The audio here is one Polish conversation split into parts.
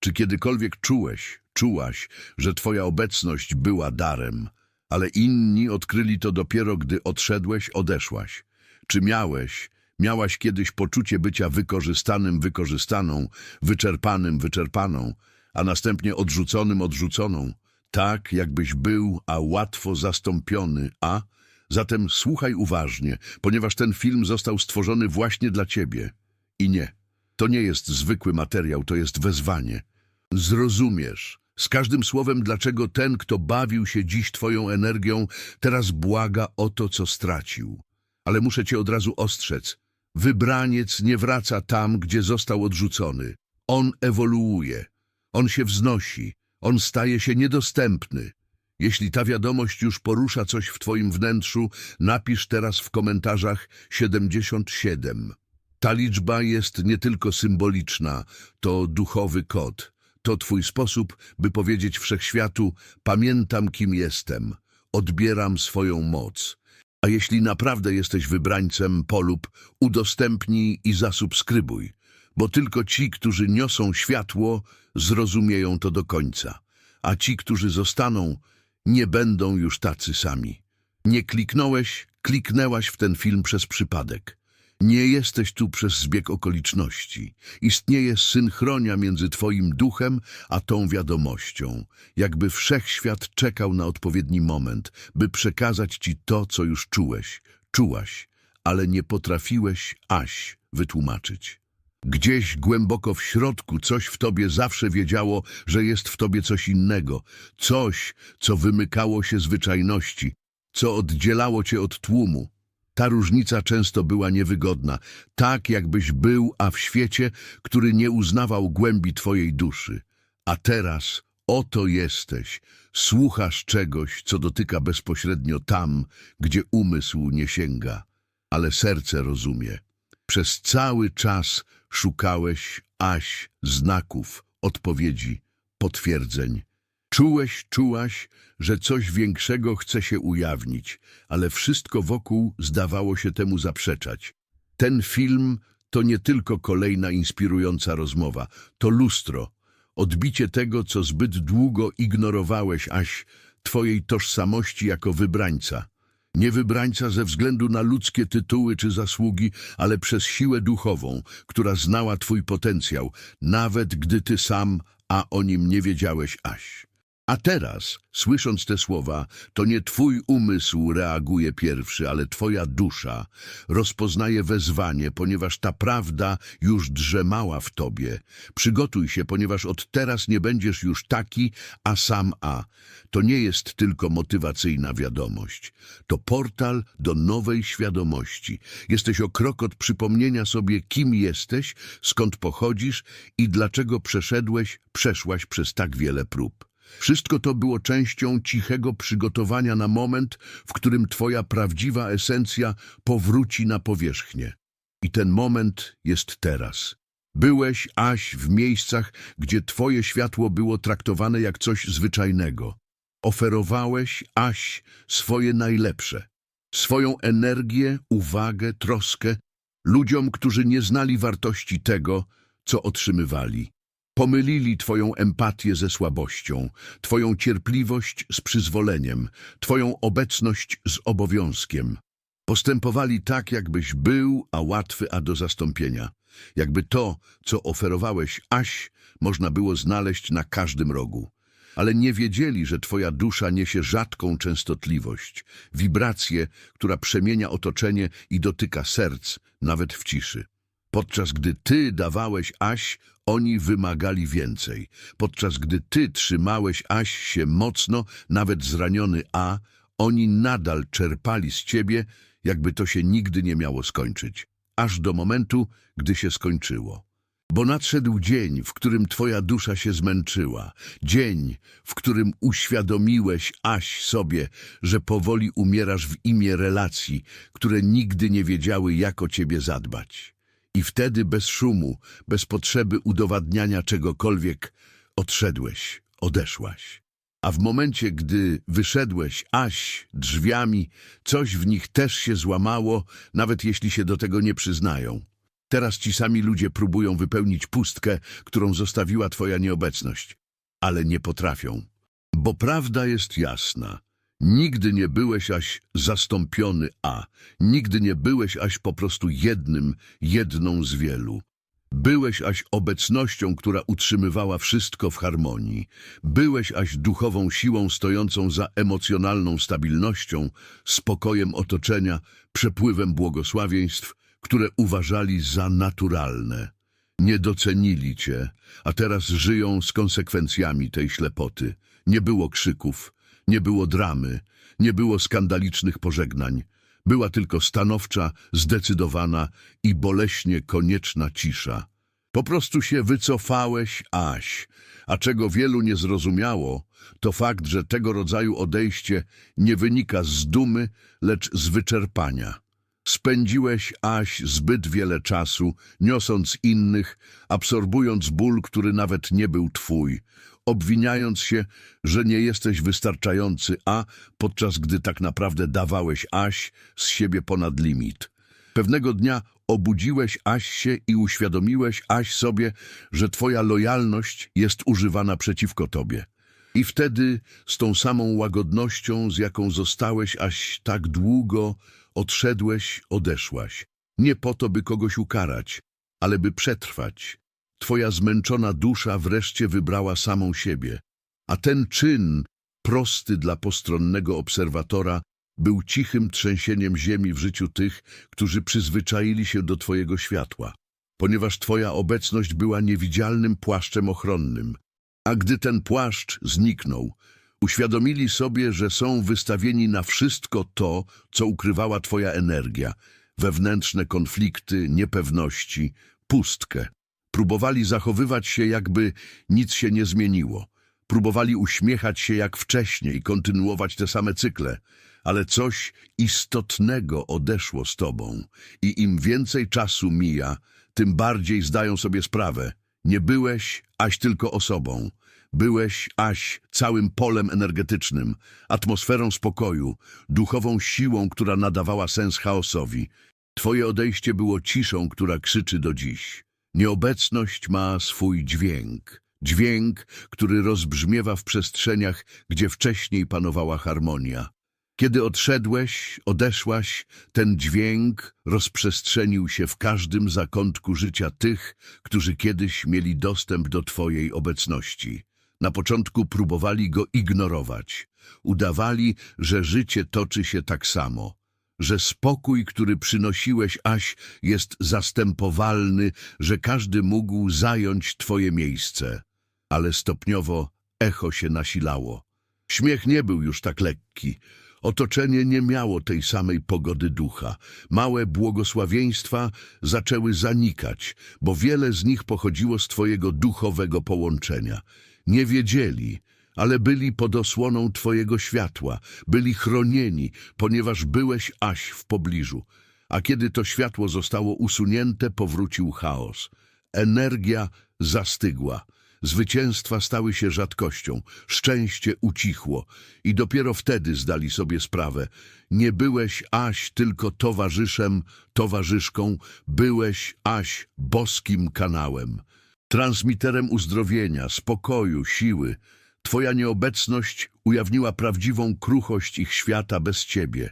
Czy kiedykolwiek czułeś, czułaś, że twoja obecność była darem, ale inni odkryli to dopiero, gdy odszedłeś, odeszłaś? Czy miałeś, miałaś kiedyś poczucie bycia wykorzystanym, wykorzystaną, wyczerpanym, wyczerpaną, a następnie odrzuconym, odrzuconą? Tak, jakbyś był, a łatwo zastąpiony, a? Zatem słuchaj uważnie, ponieważ ten film został stworzony właśnie dla ciebie. I nie, to nie jest zwykły materiał, to jest wezwanie. Zrozumiesz z każdym słowem, dlaczego ten, kto bawił się dziś twoją energią, teraz błaga o to, co stracił. Ale muszę cię od razu ostrzec. Wybraniec nie wraca tam, gdzie został odrzucony. On ewoluuje. On się wznosi. On staje się niedostępny. Jeśli ta wiadomość już porusza coś w twoim wnętrzu, napisz teraz w komentarzach 77. Ta liczba jest nie tylko symboliczna, to duchowy kod. To twój sposób, by powiedzieć wszechświatu: Pamiętam, kim jestem, odbieram swoją moc. A jeśli naprawdę jesteś wybrańcem, polub, udostępnij i zasubskrybuj, bo tylko ci, którzy niosą światło, zrozumieją to do końca, a ci, którzy zostaną, nie będą już tacy sami. Nie kliknąłeś, kliknęłaś w ten film przez przypadek. Nie jesteś tu przez zbieg okoliczności. Istnieje synchronia między Twoim duchem a tą wiadomością, jakby wszechświat czekał na odpowiedni moment, by przekazać Ci to, co już czułeś, czułaś, ale nie potrafiłeś aś wytłumaczyć. Gdzieś głęboko w środku coś w tobie zawsze wiedziało, że jest w tobie coś innego, coś, co wymykało się zwyczajności, co oddzielało cię od tłumu. Ta różnica często była niewygodna, tak jakbyś był, a w świecie, który nie uznawał głębi twojej duszy. A teraz oto jesteś, słuchasz czegoś, co dotyka bezpośrednio tam, gdzie umysł nie sięga, ale serce rozumie. Przez cały czas szukałeś aś znaków, odpowiedzi, potwierdzeń. Czułeś, czułaś, że coś większego chce się ujawnić, ale wszystko wokół zdawało się temu zaprzeczać. Ten film to nie tylko kolejna inspirująca rozmowa, to lustro, odbicie tego, co zbyt długo ignorowałeś, aś twojej tożsamości jako wybrańca. Nie wybrańca ze względu na ludzkie tytuły czy zasługi, ale przez siłę duchową, która znała twój potencjał, nawet gdy ty sam, a o nim nie wiedziałeś aś. A teraz, słysząc te słowa, to nie twój umysł reaguje pierwszy, ale twoja dusza rozpoznaje wezwanie, ponieważ ta prawda już drzemała w tobie. Przygotuj się, ponieważ od teraz nie będziesz już taki, a sam a. To nie jest tylko motywacyjna wiadomość. To portal do nowej świadomości. Jesteś o krok od przypomnienia sobie, kim jesteś, skąd pochodzisz i dlaczego przeszedłeś, przeszłaś przez tak wiele prób. Wszystko to było częścią cichego przygotowania na moment, w którym twoja prawdziwa esencja powróci na powierzchnię. I ten moment jest teraz. Byłeś, Aś, w miejscach, gdzie twoje światło było traktowane jak coś zwyczajnego. Oferowałeś, Aś, swoje najlepsze. Swoją energię, uwagę, troskę ludziom, którzy nie znali wartości tego, co otrzymywali. Pomylili Twoją empatię ze słabością, Twoją cierpliwość z przyzwoleniem, Twoją obecność z obowiązkiem. Postępowali tak, jakbyś był, a łatwy, a do zastąpienia. Jakby to, co oferowałeś Aś, można było znaleźć na każdym rogu. Ale nie wiedzieli, że Twoja dusza niesie rzadką częstotliwość, wibrację, która przemienia otoczenie i dotyka serc, nawet w ciszy. Podczas gdy ty dawałeś Aś, oni wymagali więcej. Podczas gdy ty trzymałeś Aś się mocno, nawet zraniony A, oni nadal czerpali z ciebie, jakby to się nigdy nie miało skończyć. Aż do momentu, gdy się skończyło. Bo nadszedł dzień, w którym twoja dusza się zmęczyła. Dzień, w którym uświadomiłeś Aś sobie, że powoli umierasz w imię relacji, które nigdy nie wiedziały, jak o ciebie zadbać. I wtedy bez szumu, bez potrzeby udowadniania czegokolwiek, odszedłeś, odeszłaś. A w momencie, gdy wyszedłeś aś drzwiami, coś w nich też się złamało, nawet jeśli się do tego nie przyznają. Teraz ci sami ludzie próbują wypełnić pustkę, którą zostawiła twoja nieobecność, ale nie potrafią. Bo prawda jest jasna. Nigdy nie byłeś aś zastąpiony A. Nigdy nie byłeś aś po prostu jednym, jedną z wielu. Byłeś aś obecnością, która utrzymywała wszystko w harmonii. Byłeś aś duchową siłą stojącą za emocjonalną stabilnością, spokojem otoczenia, przepływem błogosławieństw, które uważali za naturalne. Nie docenili cię, a teraz żyją z konsekwencjami tej ślepoty. Nie było krzyków, nie było dramy, nie było skandalicznych pożegnań. Była tylko stanowcza, zdecydowana i boleśnie konieczna cisza. Po prostu się wycofałeś, Aś, a czego wielu nie zrozumiało, to fakt, że tego rodzaju odejście nie wynika z dumy, lecz z wyczerpania. Spędziłeś, Aś, zbyt wiele czasu, niosąc innych, absorbując ból, który nawet nie był twój, obwiniając się, że nie jesteś wystarczający, a podczas gdy tak naprawdę dawałeś Aś z siebie ponad limit. Pewnego dnia obudziłeś Aś się i uświadomiłeś Aś sobie, że twoja lojalność jest używana przeciwko tobie. I wtedy z tą samą łagodnością, z jaką zostałeś aś tak długo, odszedłeś, odeszłaś. Nie po to, by kogoś ukarać, ale by przetrwać. Twoja zmęczona dusza wreszcie wybrała samą siebie. A ten czyn, prosty dla postronnego obserwatora, był cichym trzęsieniem ziemi w życiu tych, którzy przyzwyczaili się do Twojego światła, ponieważ Twoja obecność była niewidzialnym płaszczem ochronnym. A gdy ten płaszcz zniknął, uświadomili sobie, że są wystawieni na wszystko to, co ukrywała Twoja energia, wewnętrzne konflikty, niepewności, pustkę. Próbowali zachowywać się, jakby nic się nie zmieniło. Próbowali uśmiechać się jak wcześniej, kontynuować te same cykle, ale coś istotnego odeszło z tobą i im więcej czasu mija, tym bardziej zdają sobie sprawę. Nie byłeś aś tylko osobą. Byłeś aś całym polem energetycznym, atmosferą spokoju, duchową siłą, która nadawała sens chaosowi. Twoje odejście było ciszą, która krzyczy do dziś. Nieobecność ma swój dźwięk. Dźwięk, który rozbrzmiewa w przestrzeniach, gdzie wcześniej panowała harmonia. Kiedy odszedłeś, odeszłaś, ten dźwięk rozprzestrzenił się w każdym zakątku życia tych, którzy kiedyś mieli dostęp do Twojej obecności. Na początku próbowali go ignorować. Udawali, że życie toczy się tak samo, że spokój, który przynosiłeś Aś, jest zastępowalny, że każdy mógł zająć Twoje miejsce. Ale stopniowo echo się nasilało. Śmiech nie był już tak lekki. Otoczenie nie miało tej samej pogody ducha. Małe błogosławieństwa zaczęły zanikać, bo wiele z nich pochodziło z Twojego duchowego połączenia. Nie wiedzieli, ale byli pod osłoną Twojego światła, byli chronieni, ponieważ byłeś aś w pobliżu. A kiedy to światło zostało usunięte, powrócił chaos. Energia zastygła. Zwycięstwa stały się rzadkością, szczęście ucichło i dopiero wtedy zdali sobie sprawę. Nie byłeś Aś tylko towarzyszem, towarzyszką, byłeś Aś boskim kanałem, transmiterem uzdrowienia, spokoju, siły. Twoja nieobecność ujawniła prawdziwą kruchość ich świata bez ciebie.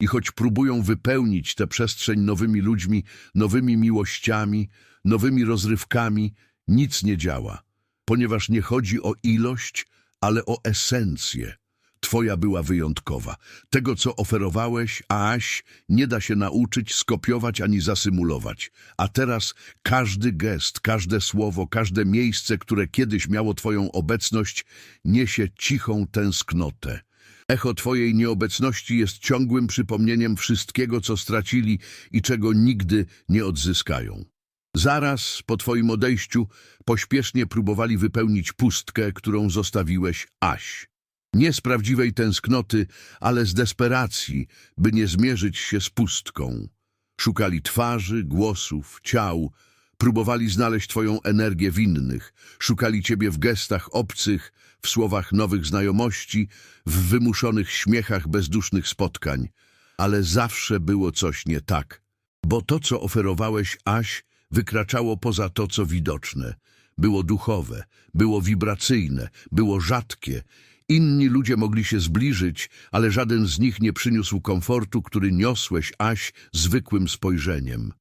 I choć próbują wypełnić tę przestrzeń nowymi ludźmi, nowymi miłościami, nowymi rozrywkami, nic nie działa ponieważ nie chodzi o ilość, ale o esencję. Twoja była wyjątkowa. Tego, co oferowałeś, Aś, nie da się nauczyć, skopiować ani zasymulować. A teraz każdy gest, każde słowo, każde miejsce, które kiedyś miało Twoją obecność, niesie cichą tęsknotę. Echo Twojej nieobecności jest ciągłym przypomnieniem wszystkiego, co stracili i czego nigdy nie odzyskają. Zaraz po Twoim odejściu pośpiesznie próbowali wypełnić pustkę, którą zostawiłeś Aś. Nie z prawdziwej tęsknoty, ale z desperacji, by nie zmierzyć się z pustką. Szukali twarzy, głosów, ciał, próbowali znaleźć Twoją energię w innych, szukali Ciebie w gestach obcych, w słowach nowych znajomości, w wymuszonych śmiechach bezdusznych spotkań. Ale zawsze było coś nie tak, bo to, co oferowałeś Aś, wykraczało poza to, co widoczne. Było duchowe, było wibracyjne, było rzadkie. Inni ludzie mogli się zbliżyć, ale żaden z nich nie przyniósł komfortu, który niosłeś Aś zwykłym spojrzeniem.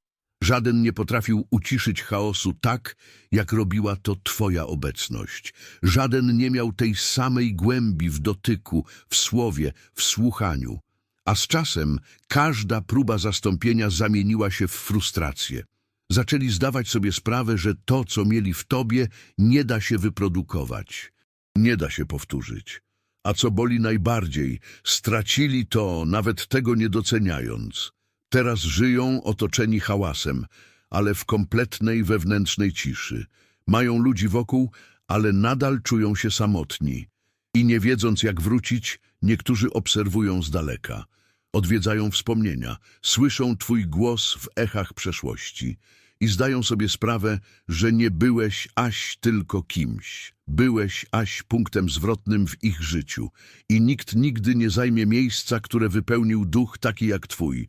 Żaden nie potrafił uciszyć chaosu tak, jak robiła to Twoja obecność. Żaden nie miał tej samej głębi w dotyku, w słowie, w słuchaniu. A z czasem każda próba zastąpienia zamieniła się w frustrację. Zaczęli zdawać sobie sprawę, że to, co mieli w Tobie, nie da się wyprodukować. Nie da się powtórzyć. A co boli najbardziej, stracili to, nawet tego nie doceniając. Teraz żyją otoczeni hałasem, ale w kompletnej wewnętrznej ciszy. Mają ludzi wokół, ale nadal czują się samotni. I nie wiedząc jak wrócić, niektórzy obserwują z daleka. Odwiedzają wspomnienia, słyszą Twój głos w echach przeszłości i zdają sobie sprawę, że nie byłeś aś tylko kimś. Byłeś aś punktem zwrotnym w ich życiu i nikt nigdy nie zajmie miejsca, które wypełnił duch taki jak Twój.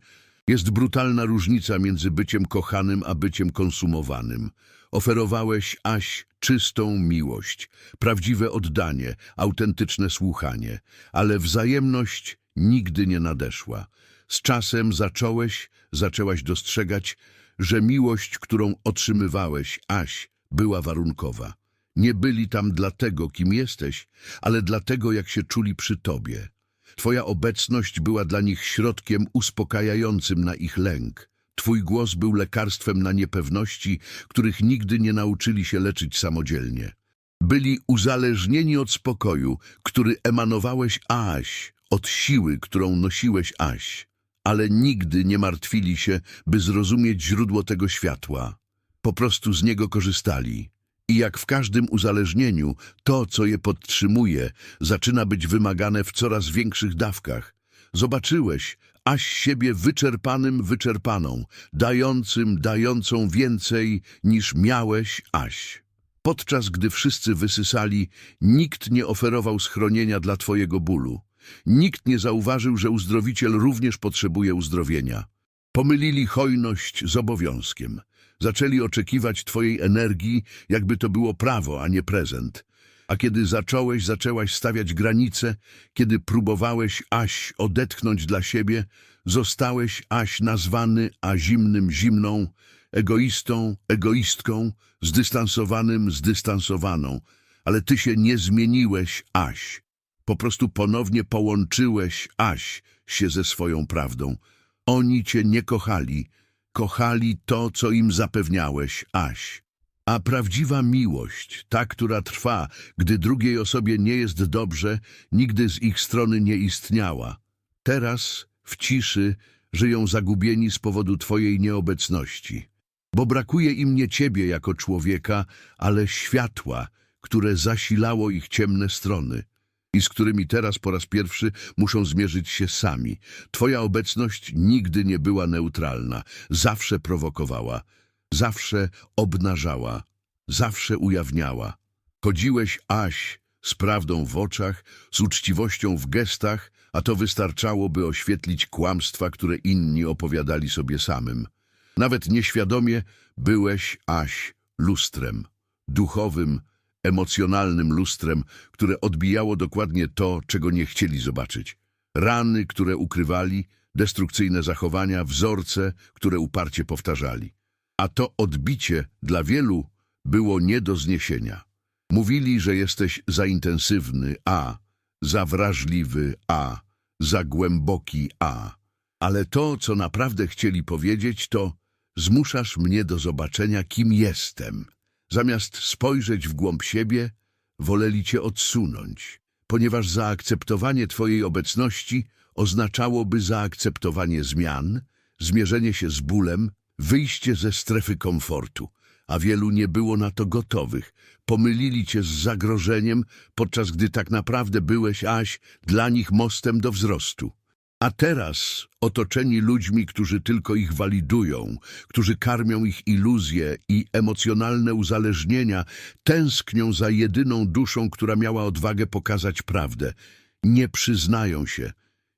Jest brutalna różnica między byciem kochanym a byciem konsumowanym. Oferowałeś Aś czystą miłość, prawdziwe oddanie, autentyczne słuchanie, ale wzajemność nigdy nie nadeszła. Z czasem zacząłeś, zaczęłaś dostrzegać, że miłość, którą otrzymywałeś, Aś, była warunkowa. Nie byli tam dlatego, kim jesteś, ale dlatego, jak się czuli przy tobie. Twoja obecność była dla nich środkiem uspokajającym na ich lęk. Twój głos był lekarstwem na niepewności, których nigdy nie nauczyli się leczyć samodzielnie. Byli uzależnieni od spokoju, który emanowałeś Aś, od siły, którą nosiłeś Aś, ale nigdy nie martwili się, by zrozumieć źródło tego światła. Po prostu z niego korzystali. I jak w każdym uzależnieniu, to, co je podtrzymuje, zaczyna być wymagane w coraz większych dawkach. Zobaczyłeś, aś siebie wyczerpanym, wyczerpaną, dającym, dającą więcej niż miałeś, aś. Podczas gdy wszyscy wysysali, nikt nie oferował schronienia dla twojego bólu. Nikt nie zauważył, że uzdrowiciel również potrzebuje uzdrowienia. Pomylili hojność z obowiązkiem. Zaczęli oczekiwać Twojej energii, jakby to było prawo, a nie prezent. A kiedy zacząłeś, zaczęłaś stawiać granice, kiedy próbowałeś Aś odetchnąć dla siebie, zostałeś Aś nazwany, a zimnym zimną, egoistą, egoistką, zdystansowanym, zdystansowaną. Ale Ty się nie zmieniłeś, Aś. Po prostu ponownie połączyłeś, Aś, się ze swoją prawdą. Oni Cię nie kochali, kochali to, co im zapewniałeś, Aś. A prawdziwa miłość, ta, która trwa, gdy drugiej osobie nie jest dobrze, nigdy z ich strony nie istniała. Teraz, w ciszy, żyją zagubieni z powodu Twojej nieobecności. Bo brakuje im nie Ciebie jako człowieka, ale światła, które zasilało ich ciemne strony i z którymi teraz po raz pierwszy muszą zmierzyć się sami. Twoja obecność nigdy nie była neutralna, zawsze prowokowała, zawsze obnażała, zawsze ujawniała. Chodziłeś Aś z prawdą w oczach, z uczciwością w gestach, a to wystarczało, by oświetlić kłamstwa, które inni opowiadali sobie samym. Nawet nieświadomie byłeś Aś lustrem, duchowym, emocjonalnym lustrem, które odbijało dokładnie to, czego nie chcieli zobaczyć. Rany, które ukrywali, destrukcyjne zachowania, wzorce, które uparcie powtarzali. A to odbicie dla wielu było nie do zniesienia. Mówili, że jesteś za intensywny, a, za wrażliwy, a, za głęboki, a. Ale to, co naprawdę chcieli powiedzieć, to zmuszasz mnie do zobaczenia, kim jestem. Zamiast spojrzeć w głąb siebie, woleli cię odsunąć, ponieważ zaakceptowanie twojej obecności oznaczałoby zaakceptowanie zmian, zmierzenie się z bólem, wyjście ze strefy komfortu, a wielu nie było na to gotowych. Pomylili cię z zagrożeniem, podczas gdy tak naprawdę byłeś, Aś, dla nich mostem do wzrostu. A teraz, otoczeni ludźmi, którzy tylko ich walidują, którzy karmią ich iluzje i emocjonalne uzależnienia, tęsknią za jedyną duszą, która miała odwagę pokazać prawdę. Nie przyznają się,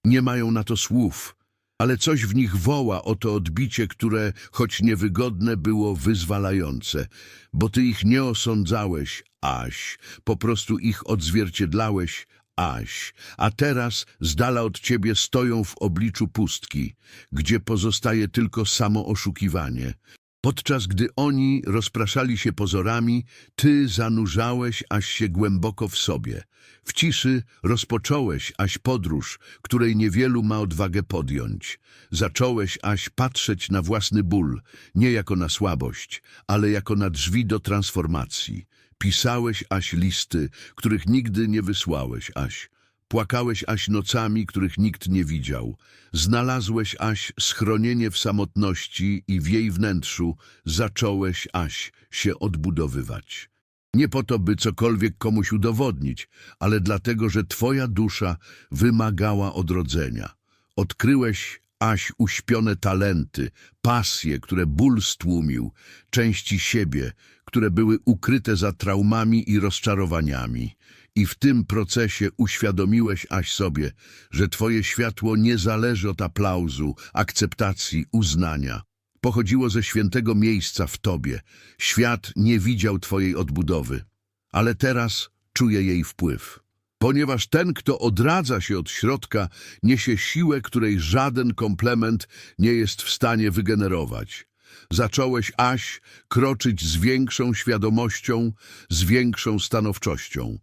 nie mają na to słów, ale coś w nich woła o to odbicie, które, choć niewygodne, było wyzwalające, bo ty ich nie osądzałeś, Aś, po prostu ich odzwierciedlałeś, Aś, a teraz z dala od ciebie stoją w obliczu pustki, gdzie pozostaje tylko samo oszukiwanie. Podczas gdy oni rozpraszali się pozorami, ty zanurzałeś aż się głęboko w sobie. W ciszy rozpocząłeś aś podróż, której niewielu ma odwagę podjąć. Zacząłeś aś patrzeć na własny ból, nie jako na słabość, ale jako na drzwi do transformacji. Pisałeś aś listy, których nigdy nie wysłałeś aś. Płakałeś aś nocami, których nikt nie widział. Znalazłeś aś schronienie w samotności i w jej wnętrzu zacząłeś aś się odbudowywać. Nie po to, by cokolwiek komuś udowodnić, ale dlatego, że twoja dusza wymagała odrodzenia. Odkryłeś aś uśpione talenty, pasje, które ból stłumił, części siebie, które były ukryte za traumami i rozczarowaniami. I w tym procesie uświadomiłeś aś sobie, że twoje światło nie zależy od aplauzu, akceptacji, uznania. Pochodziło ze świętego miejsca w tobie. Świat nie widział twojej odbudowy, ale teraz czuje jej wpływ. Ponieważ ten, kto odradza się od środka, niesie siłę, której żaden komplement nie jest w stanie wygenerować. Zacząłeś, Aś, kroczyć z większą świadomością, z większą stanowczością.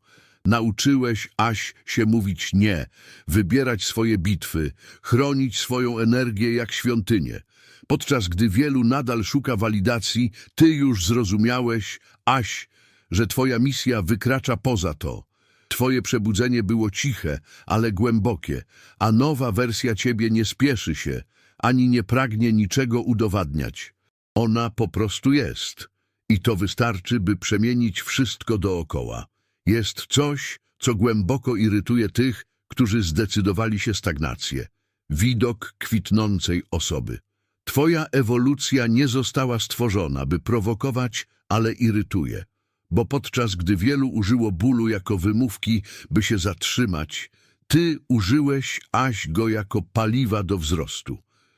Nauczyłeś, Aś, się mówić nie, wybierać swoje bitwy, chronić swoją energię jak świątynię. Podczas gdy wielu nadal szuka walidacji, ty już zrozumiałeś, Aś, że twoja misja wykracza poza to. Twoje przebudzenie było ciche, ale głębokie, a nowa wersja ciebie nie spieszy się, ani nie pragnie niczego udowadniać. Ona po prostu jest. I to wystarczy, by przemienić wszystko dookoła. Jest coś, co głęboko irytuje tych, którzy zdecydowali się stagnację. Widok kwitnącej osoby. Twoja ewolucja nie została stworzona, by prowokować, ale irytuje. Bo podczas gdy wielu użyło bólu jako wymówki, by się zatrzymać, ty użyłeś aś go jako paliwa do wzrostu.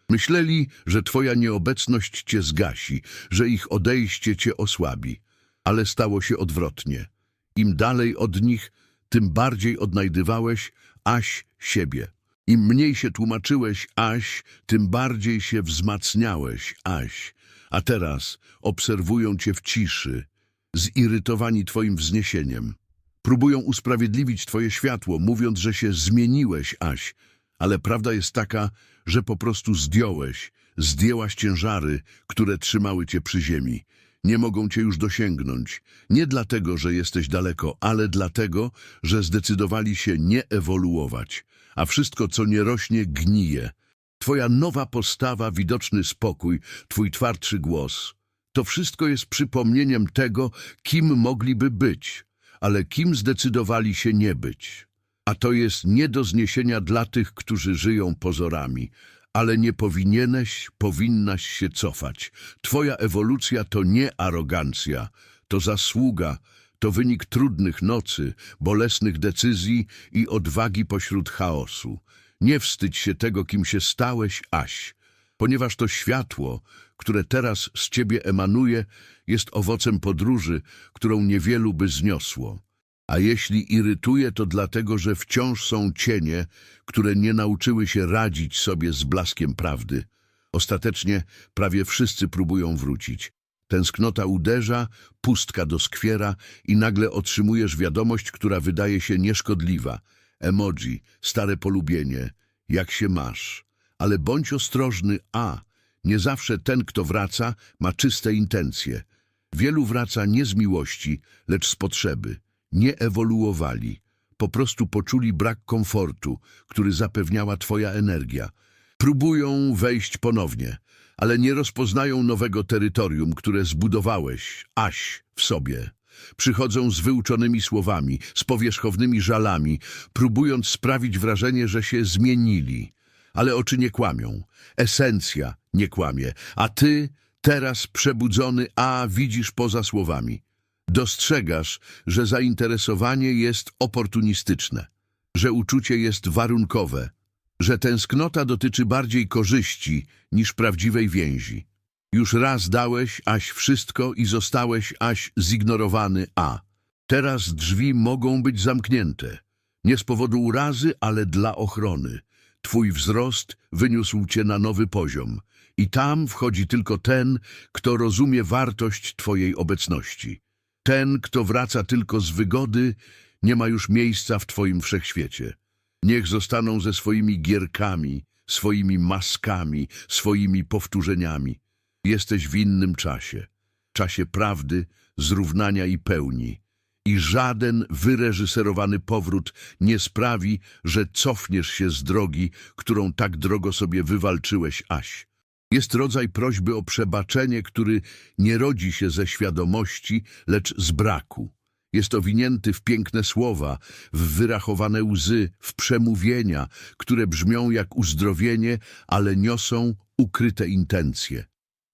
Myśleli, że twoja nieobecność cię zgasi, że ich odejście cię osłabi. Ale stało się odwrotnie. Im dalej od nich, tym bardziej odnajdywałeś aś siebie. Im mniej się tłumaczyłeś aś, tym bardziej się wzmacniałeś aś. A teraz obserwują cię w ciszy, zirytowani twoim wzniesieniem. Próbują usprawiedliwić twoje światło, mówiąc, że się zmieniłeś aś, ale prawda jest taka, że po prostu zdjąłeś, zdjęłaś ciężary, które trzymały cię przy ziemi. Nie mogą cię już dosięgnąć. Nie dlatego, że jesteś daleko, ale dlatego, że zdecydowali się nie ewoluować. A wszystko, co nie rośnie, gnije. Twoja nowa postawa, widoczny spokój, twój twardszy głos. To wszystko jest przypomnieniem tego, kim mogliby być, ale kim zdecydowali się nie być. A to jest nie do zniesienia dla tych, którzy żyją pozorami. Ale nie powinieneś, powinnaś się cofać. Twoja ewolucja to nie arogancja, to zasługa, to wynik trudnych nocy, bolesnych decyzji i odwagi pośród chaosu. Nie wstydź się tego, kim się stałeś, Aś, ponieważ to światło, które teraz z ciebie emanuje, jest owocem podróży, którą niewielu by zniosło. A jeśli irytuje, to dlatego, że wciąż są cienie, które nie nauczyły się radzić sobie z blaskiem prawdy. Ostatecznie prawie wszyscy próbują wrócić. Tęsknota uderza, pustka doskwiera i nagle otrzymujesz wiadomość, która wydaje się nieszkodliwa. Emoji, stare polubienie, jak się masz. Ale bądź ostrożny, a nie zawsze ten, kto wraca, ma czyste intencje. Wielu wraca nie z miłości, lecz z potrzeby. Nie ewoluowali. Po prostu poczuli brak komfortu, który zapewniała twoja energia. Próbują wejść ponownie, ale nie rozpoznają nowego terytorium, które zbudowałeś, aś, w sobie. Przychodzą z wyuczonymi słowami, z powierzchownymi żalami, próbując sprawić wrażenie, że się zmienili. Ale oczy nie kłamią, esencja nie kłamie, a ty, teraz przebudzony, a widzisz poza słowami. Dostrzegasz, że zainteresowanie jest oportunistyczne, że uczucie jest warunkowe, że tęsknota dotyczy bardziej korzyści niż prawdziwej więzi. Już raz dałeś Aś wszystko i zostałeś Aś zignorowany A. Teraz drzwi mogą być zamknięte. Nie z powodu urazy, ale dla ochrony. Twój wzrost wyniósł cię na nowy poziom i tam wchodzi tylko ten, kto rozumie wartość twojej obecności. Ten, kto wraca tylko z wygody, nie ma już miejsca w twoim wszechświecie. Niech zostaną ze swoimi gierkami, swoimi maskami, swoimi powtórzeniami. Jesteś w innym czasie, czasie prawdy, zrównania i pełni. I żaden wyreżyserowany powrót nie sprawi, że cofniesz się z drogi, którą tak drogo sobie wywalczyłeś, Aś. Jest rodzaj prośby o przebaczenie, który nie rodzi się ze świadomości, lecz z braku. Jest owinięty w piękne słowa, w wyrachowane łzy, w przemówienia, które brzmią jak uzdrowienie, ale niosą ukryte intencje.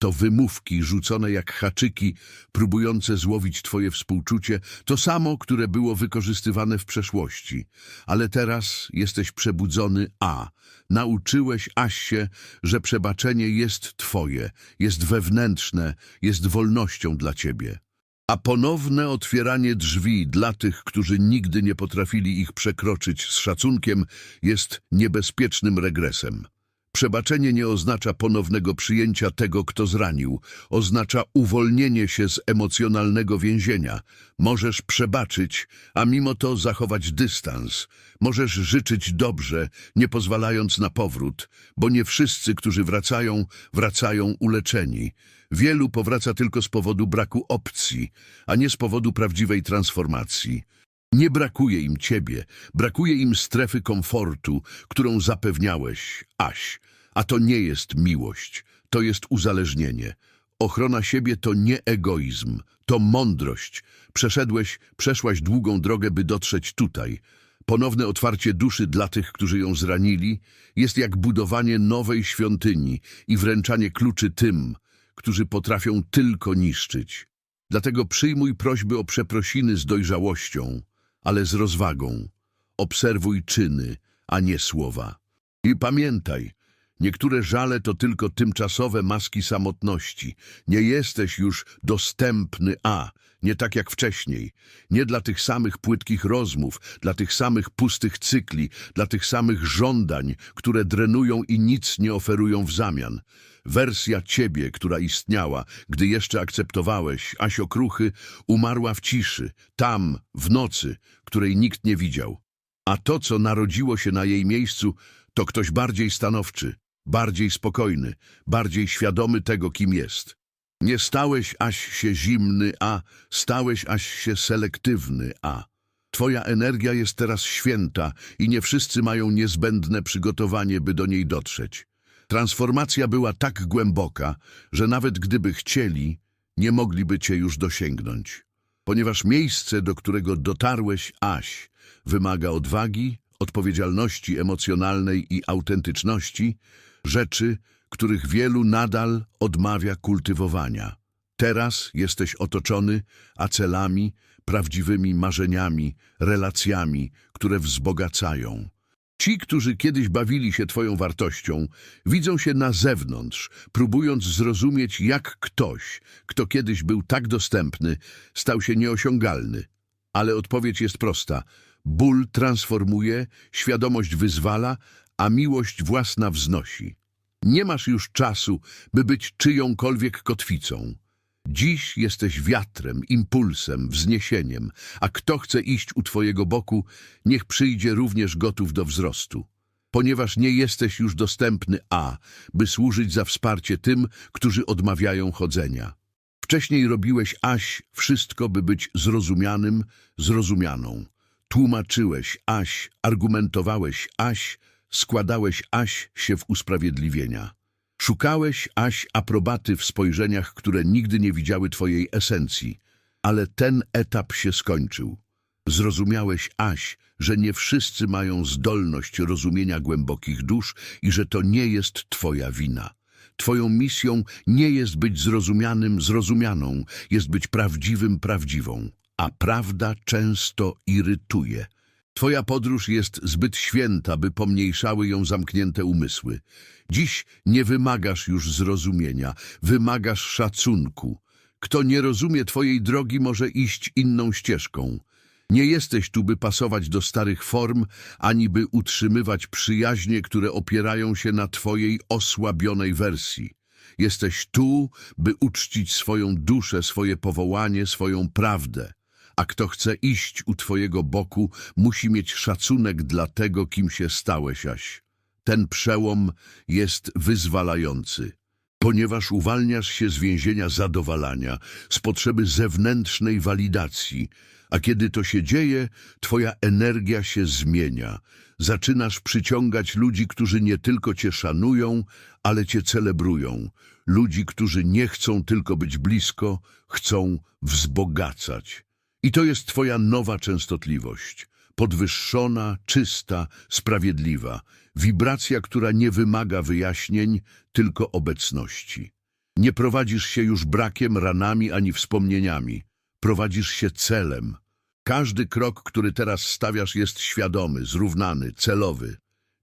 To wymówki rzucone jak haczyki, próbujące złowić twoje współczucie, to samo, które było wykorzystywane w przeszłości. Ale teraz jesteś przebudzony, a nauczyłeś Aś się, że przebaczenie jest twoje, jest wewnętrzne, jest wolnością dla ciebie. A ponowne otwieranie drzwi dla tych, którzy nigdy nie potrafili ich przekroczyć z szacunkiem, jest niebezpiecznym regresem. Przebaczenie nie oznacza ponownego przyjęcia tego, kto zranił. Oznacza uwolnienie się z emocjonalnego więzienia. Możesz przebaczyć, a mimo to zachować dystans. Możesz życzyć dobrze, nie pozwalając na powrót, bo nie wszyscy, którzy wracają, wracają uleczeni. Wielu powraca tylko z powodu braku opcji, a nie z powodu prawdziwej transformacji. Nie brakuje im ciebie, brakuje im strefy komfortu, którą zapewniałeś, Aś. A to nie jest miłość, to jest uzależnienie. Ochrona siebie to nie egoizm, to mądrość. Przeszedłeś, przeszłaś długą drogę, by dotrzeć tutaj. Ponowne otwarcie duszy dla tych, którzy ją zranili, jest jak budowanie nowej świątyni i wręczanie kluczy tym, którzy potrafią tylko niszczyć. Dlatego przyjmuj prośby o przeprosiny z dojrzałością, ale z rozwagą. Obserwuj czyny, a nie słowa. I pamiętaj, niektóre żale to tylko tymczasowe maski samotności. Nie jesteś już dostępny, a nie tak jak wcześniej. Nie dla tych samych płytkich rozmów, dla tych samych pustych cykli, dla tych samych żądań, które drenują i nic nie oferują w zamian. Wersja ciebie, która istniała, gdy jeszcze akceptowałeś, Aś Okruchy, umarła w ciszy, tam, w nocy, której nikt nie widział. A to, co narodziło się na jej miejscu, to ktoś bardziej stanowczy, bardziej spokojny, bardziej świadomy tego, kim jest. Nie stałeś aś się zimny, a stałeś aś się selektywny, a. Twoja energia jest teraz święta i nie wszyscy mają niezbędne przygotowanie, by do niej dotrzeć. Transformacja była tak głęboka, że nawet gdyby chcieli, nie mogliby cię już dosięgnąć. Ponieważ miejsce, do którego dotarłeś, Aś, wymaga odwagi, odpowiedzialności emocjonalnej i autentyczności, rzeczy, których wielu nadal odmawia kultywowania. Teraz jesteś otoczony acelami, prawdziwymi marzeniami, relacjami, które wzbogacają. Ci, którzy kiedyś bawili się Twoją wartością, widzą się na zewnątrz, próbując zrozumieć, jak ktoś, kto kiedyś był tak dostępny, stał się nieosiągalny. Ale odpowiedź jest prosta. Ból transformuje, świadomość wyzwala, a miłość własna wznosi. Nie masz już czasu, by być czyjąkolwiek kotwicą. Dziś jesteś wiatrem, impulsem, wzniesieniem, a kto chce iść u Twojego boku, niech przyjdzie również gotów do wzrostu. Ponieważ nie jesteś już dostępny A, by służyć za wsparcie tym, którzy odmawiają chodzenia. Wcześniej robiłeś Aś wszystko, by być zrozumianym, zrozumianą. Tłumaczyłeś Aś, argumentowałeś Aś, składałeś Aś się w usprawiedliwienia. Szukałeś Aś aprobaty w spojrzeniach, które nigdy nie widziały Twojej esencji, ale ten etap się skończył. Zrozumiałeś Aś, że nie wszyscy mają zdolność rozumienia głębokich dusz i że to nie jest Twoja wina. Twoją misją nie jest być zrozumianym, zrozumianą, jest być prawdziwym, prawdziwą. A prawda często irytuje. Twoja podróż jest zbyt święta, by pomniejszały ją zamknięte umysły. Dziś nie wymagasz już zrozumienia, wymagasz szacunku. Kto nie rozumie Twojej drogi, może iść inną ścieżką. Nie jesteś tu, by pasować do starych form, ani by utrzymywać przyjaźnie, które opierają się na Twojej osłabionej wersji. Jesteś tu, by uczcić swoją duszę, swoje powołanie, swoją prawdę. A kto chce iść u Twojego boku, musi mieć szacunek dla tego, kim się stałeś, Aś. Ten przełom jest wyzwalający, ponieważ uwalniasz się z więzienia zadowalania, z potrzeby zewnętrznej walidacji, a kiedy to się dzieje, Twoja energia się zmienia. Zaczynasz przyciągać ludzi, którzy nie tylko Cię szanują, ale Cię celebrują. Ludzi, którzy nie chcą tylko być blisko, chcą wzbogacać. I to jest Twoja nowa częstotliwość. Podwyższona, czysta, sprawiedliwa. Wibracja, która nie wymaga wyjaśnień, tylko obecności. Nie prowadzisz się już brakiem, ranami ani wspomnieniami. Prowadzisz się celem. Każdy krok, który teraz stawiasz, jest świadomy, zrównany, celowy.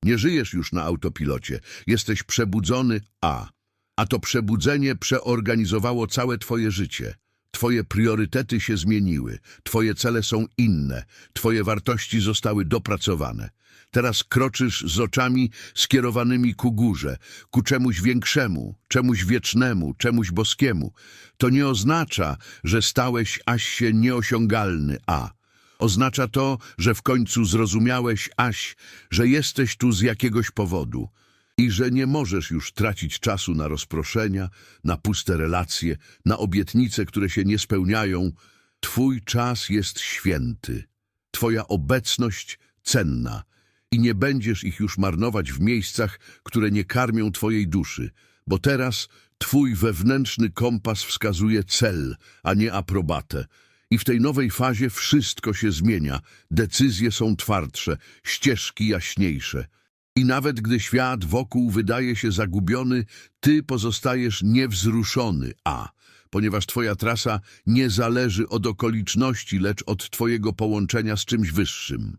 Nie żyjesz już na autopilocie. Jesteś przebudzony, a... A to przebudzenie przeorganizowało całe Twoje życie. Twoje priorytety się zmieniły, Twoje cele są inne, Twoje wartości zostały dopracowane. Teraz kroczysz z oczami skierowanymi ku górze, ku czemuś większemu, czemuś wiecznemu, czemuś boskiemu. To nie oznacza, że stałeś aś się nieosiągalny, a... Oznacza to, że w końcu zrozumiałeś, Aś, że jesteś tu z jakiegoś powodu i że nie możesz już tracić czasu na rozproszenia, na puste relacje, na obietnice, które się nie spełniają. Twój czas jest święty, Twoja obecność cenna i nie będziesz ich już marnować w miejscach, które nie karmią Twojej duszy, bo teraz Twój wewnętrzny kompas wskazuje cel, a nie aprobatę. I w tej nowej fazie wszystko się zmienia, decyzje są twardsze, ścieżki jaśniejsze. I nawet gdy świat wokół wydaje się zagubiony, ty pozostajesz niewzruszony, a ponieważ twoja trasa nie zależy od okoliczności, lecz od twojego połączenia z czymś wyższym.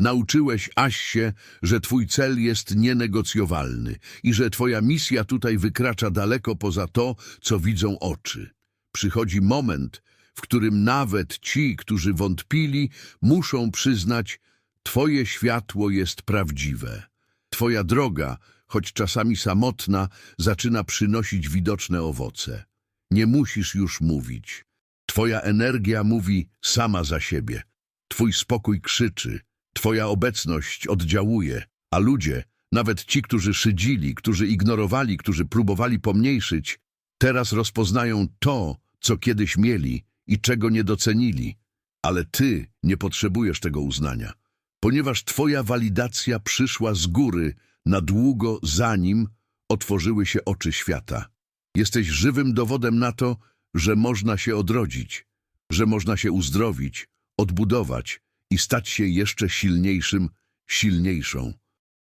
Nauczyłeś Aś się, że twój cel jest nienegocjowalny i że twoja misja tutaj wykracza daleko poza to, co widzą oczy. Przychodzi moment, w którym nawet ci, którzy wątpili, muszą przyznać, Twoje światło jest prawdziwe. Twoja droga, choć czasami samotna, zaczyna przynosić widoczne owoce. Nie musisz już mówić. Twoja energia mówi sama za siebie. Twój spokój krzyczy, Twoja obecność oddziałuje, a ludzie, nawet ci, którzy szydzili, którzy ignorowali, którzy próbowali pomniejszyć, teraz rozpoznają to, co kiedyś mieli i czego nie docenili. Ale ty nie potrzebujesz tego uznania, ponieważ twoja walidacja przyszła z góry na długo zanim otworzyły się oczy świata. Jesteś żywym dowodem na to, że można się odrodzić, że można się uzdrowić, odbudować i stać się jeszcze silniejszym, silniejszą.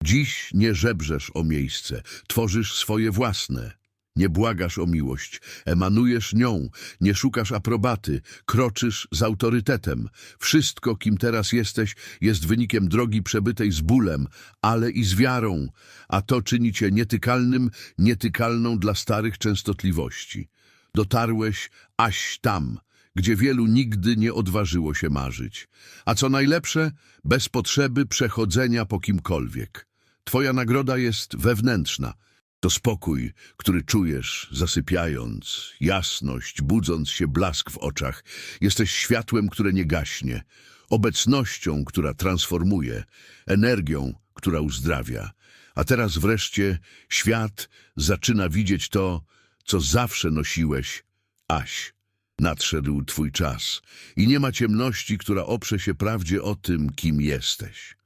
Dziś nie żebrzesz o miejsce, tworzysz swoje własne. Nie błagasz o miłość, emanujesz nią, nie szukasz aprobaty, kroczysz z autorytetem. Wszystko, kim teraz jesteś, jest wynikiem drogi przebytej z bólem, ale i z wiarą, a to czyni cię nietykalnym, nietykalną dla starych częstotliwości. Dotarłeś aś tam, gdzie wielu nigdy nie odważyło się marzyć. A co najlepsze, bez potrzeby przechodzenia po kimkolwiek. Twoja nagroda jest wewnętrzna. To spokój, który czujesz, zasypiając, jasność, budząc się blask w oczach. Jesteś światłem, które nie gaśnie, obecnością, która transformuje, energią, która uzdrawia. A teraz wreszcie świat zaczyna widzieć to, co zawsze nosiłeś, Aś. Nadszedł twój czas i nie ma ciemności, która oprze się prawdzie o tym, kim jesteś.